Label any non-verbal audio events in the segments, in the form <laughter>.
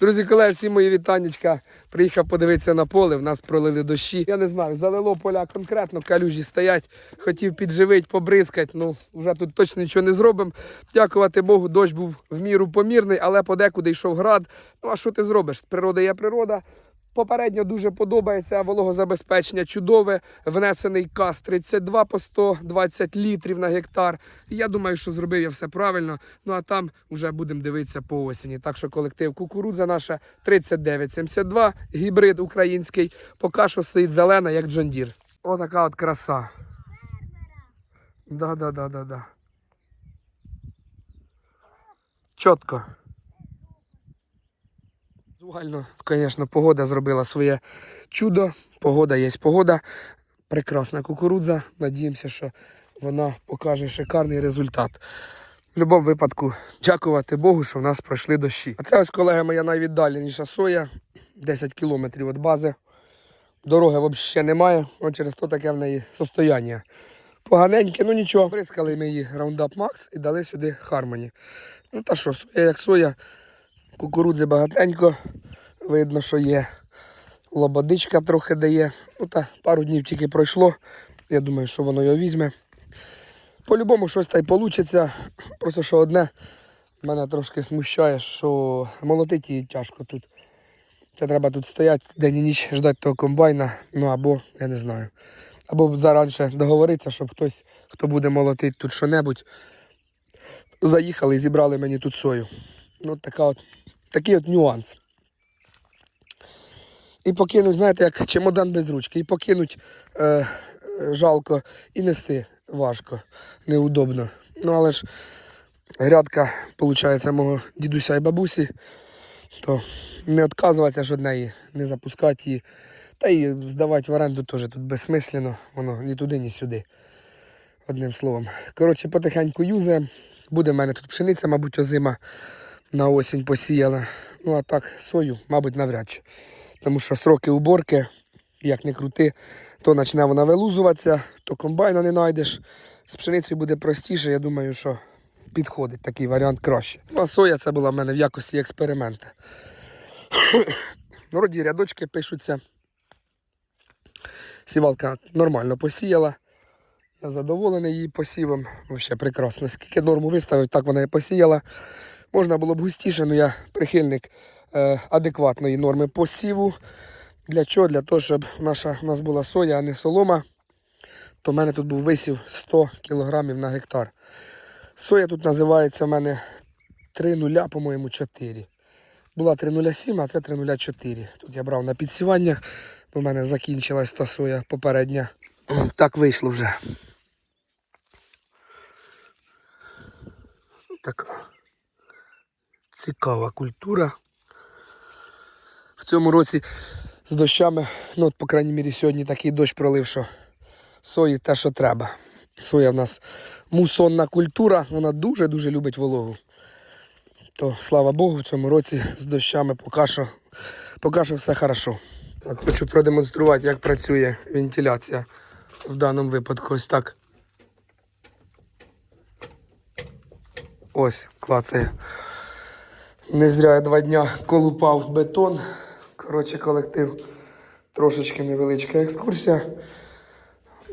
Друзі, колеги, всі мої вітаннячка. Приїхав подивитися на поле. В нас пролили дощі. Я не знаю, залило поля конкретно, калюжі стоять. Хотів підживити, побризкати. Ну, вже тут точно нічого не зробимо. Дякувати Богу, дощ був в міру помірний, але подекуди йшов град. Ну а що ти зробиш? Природа є природа. Попередньо дуже подобається вологозабезпечення чудове. Внесений каз 32 по 120 літрів на гектар. Я думаю, що зробив я все правильно. Ну а там вже будемо дивитися по осені. Так що колектив кукурудза наша 3972, гібрид український. Поки що стоїть зелена, як Джондір. Отака от краса. Да, да, да, да, да. Чітко. Візуально, звісно, погода зробила своє чудо. Погода є погода. Прекрасна кукурудза. Надіємося, що вона покаже шикарний результат. В будь-якому випадку, дякувати Богу, що в нас пройшли дощі. А це ось, колеги, моя найвіддаленіша соя. 10 кілометрів від бази. Дороги взагалі немає. От через то таке в неї состояння. Поганеньке, ну нічого. Бризкали ми її Roundup Max і дали сюди Harmony. Ну та що, соя як соя. Кукурудзи багатенько. Видно, що є. Лободичка трохи дає. Ну та пару днів тільки пройшло. Я думаю, що воно його візьме. По-любому щось та й вийде. Просто що одне мене трошки смущає, що молотити її тяжко тут. Це треба тут стояти день і ніч ждати того комбайна. Ну або, я не знаю. Або зараніше договоритися, щоб хтось, хто буде молотити тут що-небудь, заїхали і зібрали мені тут сою. Ну, така от, такий от нюанс. І покинуть, знаєте, як чемодан без ручки. І покинуть е, е, жалко і нести важко, неудобно. Ну, але ж грядка, виходить, мого дідуся і бабусі, то не відказуватися ж від неї, не запускати її. Та і здавати в оренду теж тут безсмислено, воно ні туди, ні сюди. Одним словом. Коротше, потихеньку юзаємо. Буде в мене тут пшениця, мабуть, озима на осінь посіяла. Ну а так, сою, мабуть, навряд чи. Тому що сроки уборки, як не крути, то почне вона вилузуватися, то комбайна не знайдеш. З пшеницею буде простіше, я думаю, що підходить такий варіант краще. Ну, а соя це була в мене в якості експеримента. <coughs> Вроді рядочки пишуться. Сівалка нормально посіяла. Я задоволений її посівом. Взагалі прекрасно. Скільки норму виставив, так вона і посіяла. Можна було б густіше, але я прихильник е, адекватної норми посіву. Для чого? Для того, щоб наша, у нас була соя, а не солома. То в мене тут був висів 100 кг на гектар. Соя тут називається в мене 3,0, по-моєму, 4. Була 3,07, а це 3,04. Тут я брав на підсівання, бо в мене закінчилась та соя попередня. <clears throat> Так вийшло вже. Така цікава культура. В цьому році з дощами, ну от, по крайній мірі, сьогодні такий дощ пролив, що сої те, що треба. Соя в нас мусонна культура, вона дуже-дуже любить вологу. То слава Богу, в цьому році з дощами поки що, поки що все хорошо. Так, хочу продемонструвати, як працює вентиляція в даному випадку. Ось так. Ось, клацає. Не зря я два дня колупав бетон. Коротше, колектив. Трошечки невеличка екскурсія.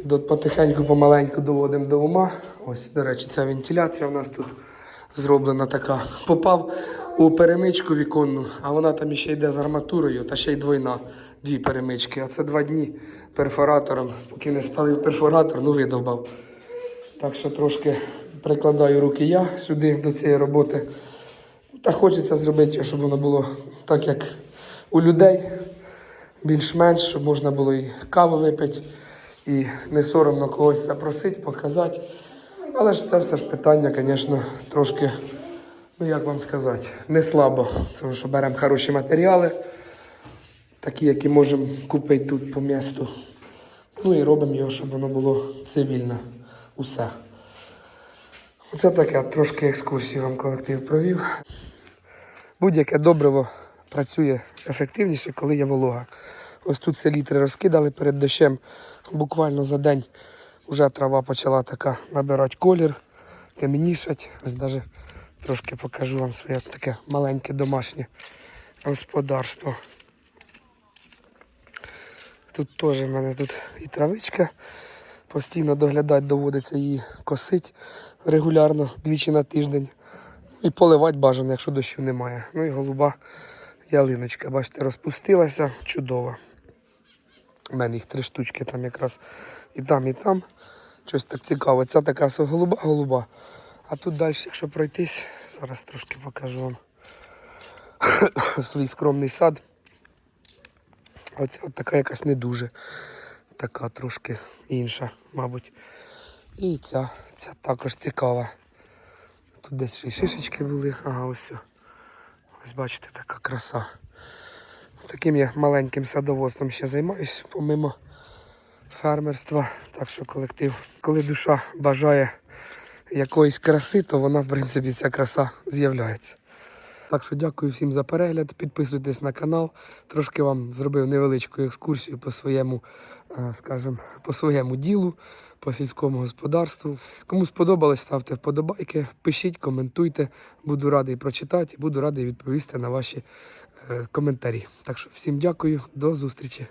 До, потихеньку, помаленьку доводимо до ума. Ось, до речі, ця вентиляція у нас тут зроблена така. Попав у перемичку віконну, а вона там ще йде з арматурою, та ще й двойна. Дві перемички. А це два дні перфоратором. Поки не спалив перфоратор, ну видовбав. Так що трошки прикладаю руки я сюди до цієї роботи. Та хочеться зробити, щоб воно було так, як у людей, більш-менш, щоб можна було і каву випити, і не соромно когось запросити, показати. Але ж це все ж питання, звісно, трошки, ну як вам сказати, не слабо. Тому що беремо хороші матеріали, такі, які можемо купити тут по місту. Ну і робимо його, щоб воно було цивільне. Усе. Оце таке трошки екскурсію вам колектив провів. Будь-яке добриво працює ефективніше, коли є волога. Ось тут селітри розкидали перед дощем. Буквально за день вже трава почала така набирати колір, темнішать. Ось навіть Трошки покажу вам своє таке маленьке домашнє господарство. Тут теж в мене тут і травичка. Постійно доглядати доводиться її косить регулярно двічі на тиждень. І поливати бажано, якщо дощу немає. Ну і голуба ялиночка, бачите, розпустилася, чудова. У мене їх три штучки там якраз і там, і там. Щось так цікаво. Ця така голуба, голуба. А тут далі, якщо пройтись, зараз трошки покажу вам <coughs> свій скромний сад. Оця от така якась не дуже. Така трошки інша, мабуть. І ця, ця також цікава. Тут десь ще шишечки були. Ага, ось. Ось бачите, така краса. Таким я маленьким садоводством ще займаюсь, помимо фермерства. Так що колектив, коли душа бажає якоїсь краси, то вона, в принципі, ця краса з'являється. Так що дякую всім за перегляд. Підписуйтесь на канал. Трошки вам зробив невеличку екскурсію по своєму, е, скажімо, по своєму ділу, по сільському господарству. Кому сподобалось, ставте вподобайки, пишіть, коментуйте. Буду радий прочитати, буду радий відповісти на ваші е, коментарі. Так що всім дякую, до зустрічі.